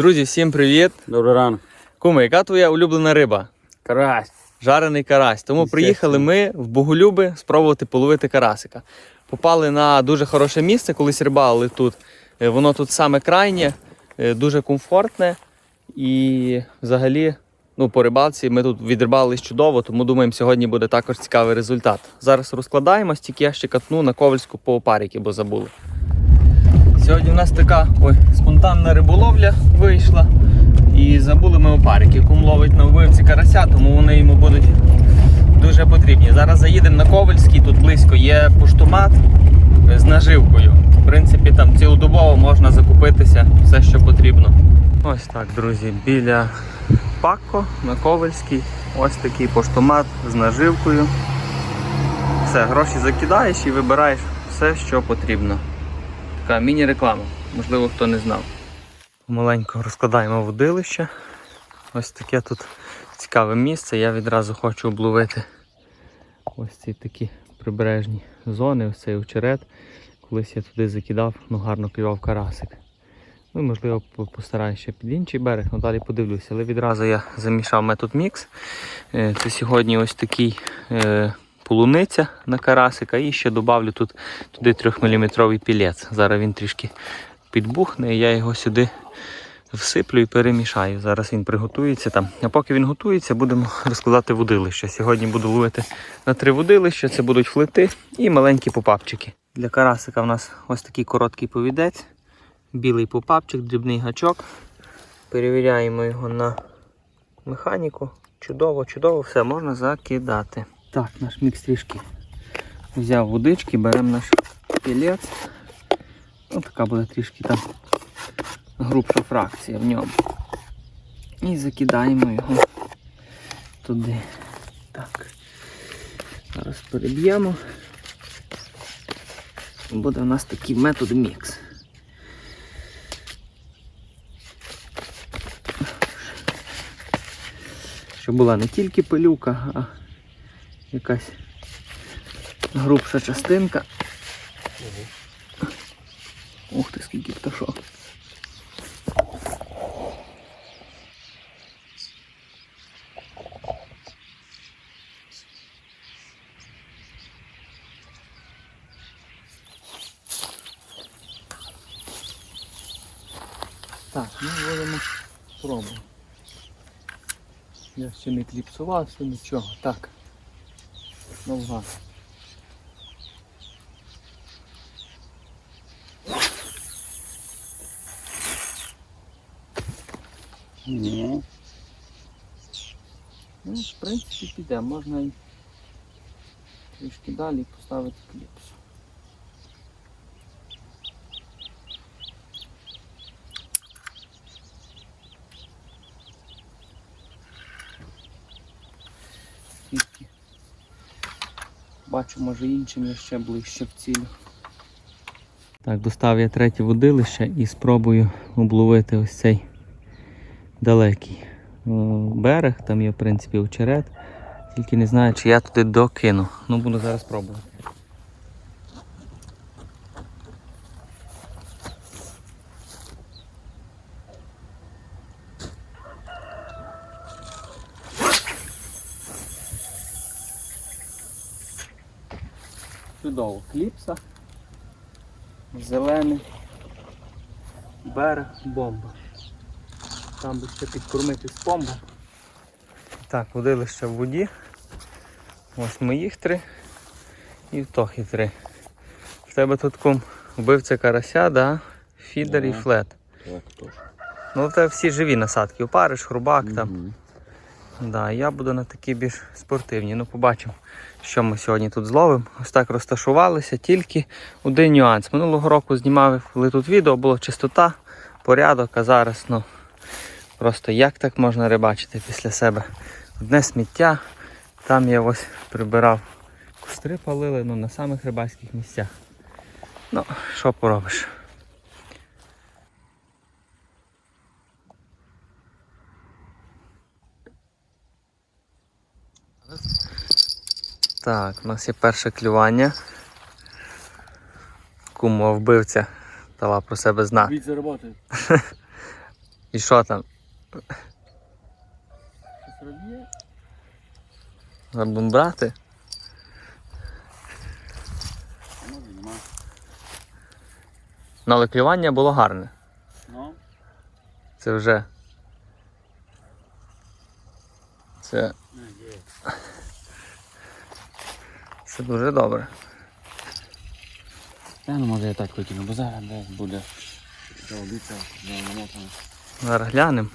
Друзі, всім привіт! Добрий ранок. Куми, яка твоя улюблена риба? Карась. Жарений карась. Тому приїхали ми в Боголюби спробувати половити карасика. Попали на дуже хороше місце, колись рибали тут. Е, Воно тут саме крайнє, е, дуже комфортне. І взагалі, ну, по рибалці ми тут відрибались чудово, тому думаємо, сьогодні буде також цікавий результат. Зараз розкладаємось, тільки я ще катну на ковальську по опарики, бо забули. Сьогодні у нас така ой, спонтанна риболовля вийшла. І забули ми опарики. Кум ловить на вбивці карася, тому вони йому будуть дуже потрібні. Зараз заїдемо на Ковальський, тут близько є поштомат з наживкою. В принципі, там цілодобово можна закупитися все, що потрібно. Ось так, друзі, біля Пакко на Ковальській. Ось такий поштомат з наживкою. Все, гроші закидаєш і вибираєш все, що потрібно. Така міні-реклама, можливо, хто не знав. Помаленько розкладаємо водилище. Ось таке тут цікаве місце. Я відразу хочу обловити ось ці такі прибережні зони, ось цей очерет. Колись я туди закидав, ну гарно клював карасик. Ну можливо постараюся ще під інший берег, ну далі подивлюся. Але відразу я замішав метод мікс. Е, Це сьогодні ось такий е, полуниця на карасика і ще додавлю тут туди 3-мм пілець. Зараз він трішки підбухне, і я його сюди всиплю і перемішаю. Зараз він приготується там. А поки він готується, будемо розкладати водилище. Сьогодні буду ловити на три водилища. Це будуть флети і маленькі попапчики. Для карасика в нас ось такий короткий повідець, білий попапчик, дрібний гачок. Перевіряємо його на механіку. Чудово, чудово, все можна закидати. Так, наш мікс трішки взяв водички, беремо наш пілець. Ось така буде трішки там грубша фракція в ньому. І закидаємо його туди. Так. Зараз переб'ємо. Буде у нас такий метод мікс. Щоб була не тільки пилюка, а якась грубша частинка. Ух ти, скільки пташок. Так, ну будемо пробувати. Я ще не кліпсувався, нічого. Так. Довга. Ні. Ну, в принципі, піде, можна і трішки далі поставити кліпс. Тільки бачу, може іншим я ще ближче в цілі. Так, достав я третє водилище і спробую обловити ось цей далекий е, берег, там є в принципі очерет. Тільки не знаю, чи я туди докину. Ну буду зараз пробувати. Чудово, кліпса, зелений, берег, бомба. Там би ще підкормити з помбом. Так, водилище в воді. Ось моїх три і в Тохи три. В тебе тут кум вбивця карася, да? фідер і флет. так тож. Ну в тебе всі живі насадки. Опариш, хрубак там. Да, я буду на такі більш спортивні. Ну, побачимо, що ми сьогодні тут зловимо. Ось так розташувалися, тільки один нюанс. Минулого року знімали тут відео, було чистота, порядок, а зараз, ну, просто як так можна рибачити після себе? Одне сміття, там я ось прибирав костри палили, ну, на самих рибальських місцях. Ну, що поробиш? Так, у нас є перше клювання. Кумо вбивця дала про себе знати. Від заработаю. І що там? Будемо брати? Нема. Ну, але клювання було гарне. Ну, Це вже. Це, не, є. Це дуже добре. Та ну може я так викину, бо зараз десь буде. Що обіцяв, намотано. Зараз глянемо.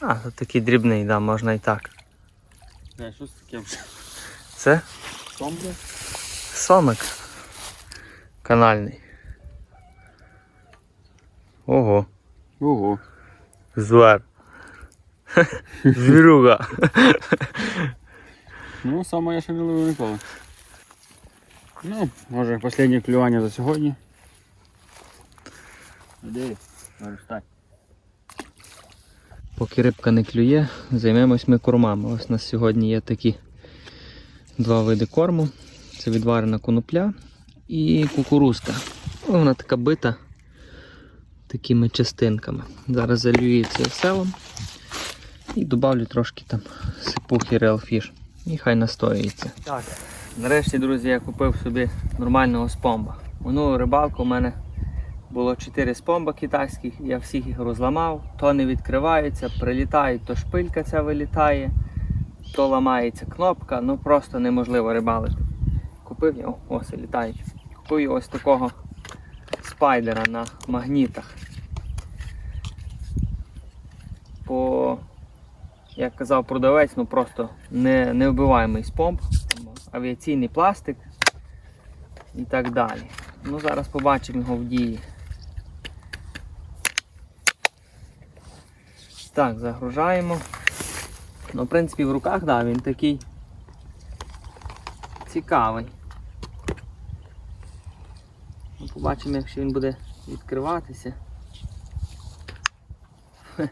А, тут такий дрібний, да, можна і так. Е, що з таким? Це Комбо? сомик канальний. Ого, Ого. звер. Звіруга. Ну, саме я ще не ловив ніколи. Ну, може, останнє клювання за сьогодні. Можеш. Поки рибка не клює, займемось ми кормами. Ось у нас сьогодні є такі два види корму. Це відварена конопля і кукурузка. Вона така бита такими частинками. Зараз залюю це селом і додавлю трошки там сипухи Real Fish. І хай настоюється. Так, нарешті, друзі, я купив собі нормального спомба. Минулу рибалку у мене було 4 спомба китайських, я всіх їх розламав, то не відкриваються, прилітають, то шпилька ця вилітає, то ламається кнопка, ну просто неможливо рибалити. Купив я, о, ось літають. Купив я ось такого спайдера на магнітах. По, як казав продавець, ну просто не, невбиваємий спомб, там авіаційний пластик і так далі. Ну зараз побачимо його в дії. Так, загружаємо. Ну, в принципі, в руках, да, він такий цікавий. Ну, побачимо, якщо він буде відкриватися. Хе.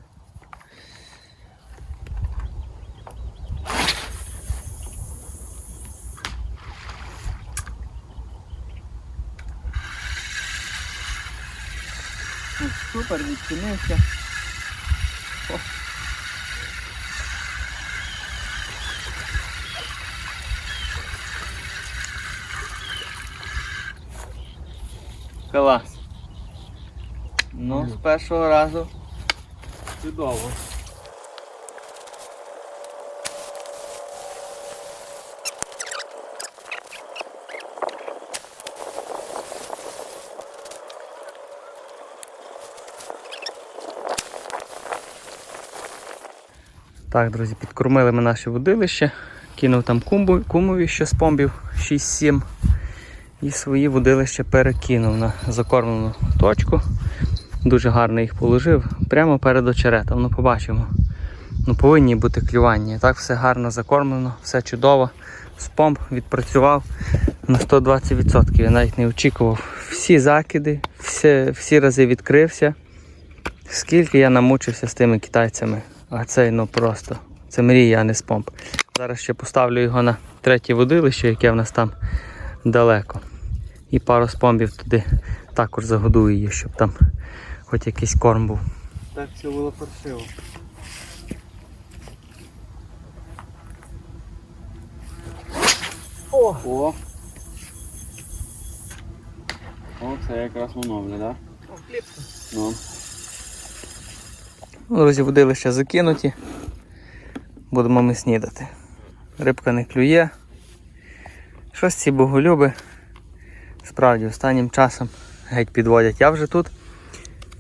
Ну, Супер, відчинився. О. Клас. Ну, з першого разу чудово. Так, друзі, підкормили ми наше водилище. Кинув там кумбу, кумові ще з помбів 6-7. І свої водилища перекинув на закормлену точку. Дуже гарно їх положив прямо перед очеретом. Ну, побачимо. Ну, повинні бути клювання. Так, все гарно закормлено, все чудово. Спомб відпрацював на 120%. Я навіть не очікував. Всі закиди, всі, всі рази відкрився. Скільки я намучився з тими китайцями. А цей ну просто. Це мрія, а не спомб. Зараз ще поставлю його на третє водилище, яке в нас там далеко. І пару спомбів туди також загодую її, щоб там хоч якийсь корм був. Так все було паршиво. О! О! О, це якраз воно так? Ну. Ну, Друзі, водилища закинуті. Будемо ми снідати. Рибка не клює. Щось ці боголюби. Справді, останнім часом геть підводять. Я вже тут.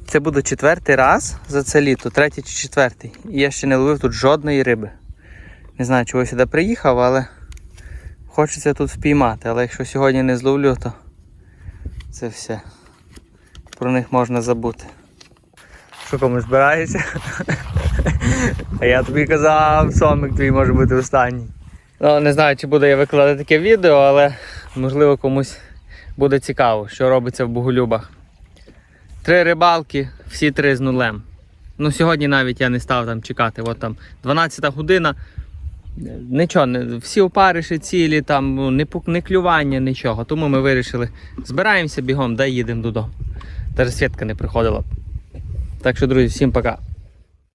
Це буде четвертий раз за це літо, третій чи четвертий. І я ще не ловив тут жодної риби. Не знаю, чого сюди приїхав, але хочеться тут впіймати. Але якщо сьогодні не зловлю, то це все. Про них можна забути. Що комусь збираєшся? А я тобі казав, сомик твій може бути останній. Ну, не знаю, чи буду я викладати таке відео, але можливо комусь буде цікаво, що робиться в Боголюбах. Три рибалки, всі три з нулем. Ну, сьогодні навіть я не став там чекати. От там 12 година. Нічого, всі опариші цілі, там ну, не, не клювання, нічого. Тому ми вирішили, збираємося бігом, да їдемо додому. Навіть Світка не приходила. Так що, друзі, всім пока.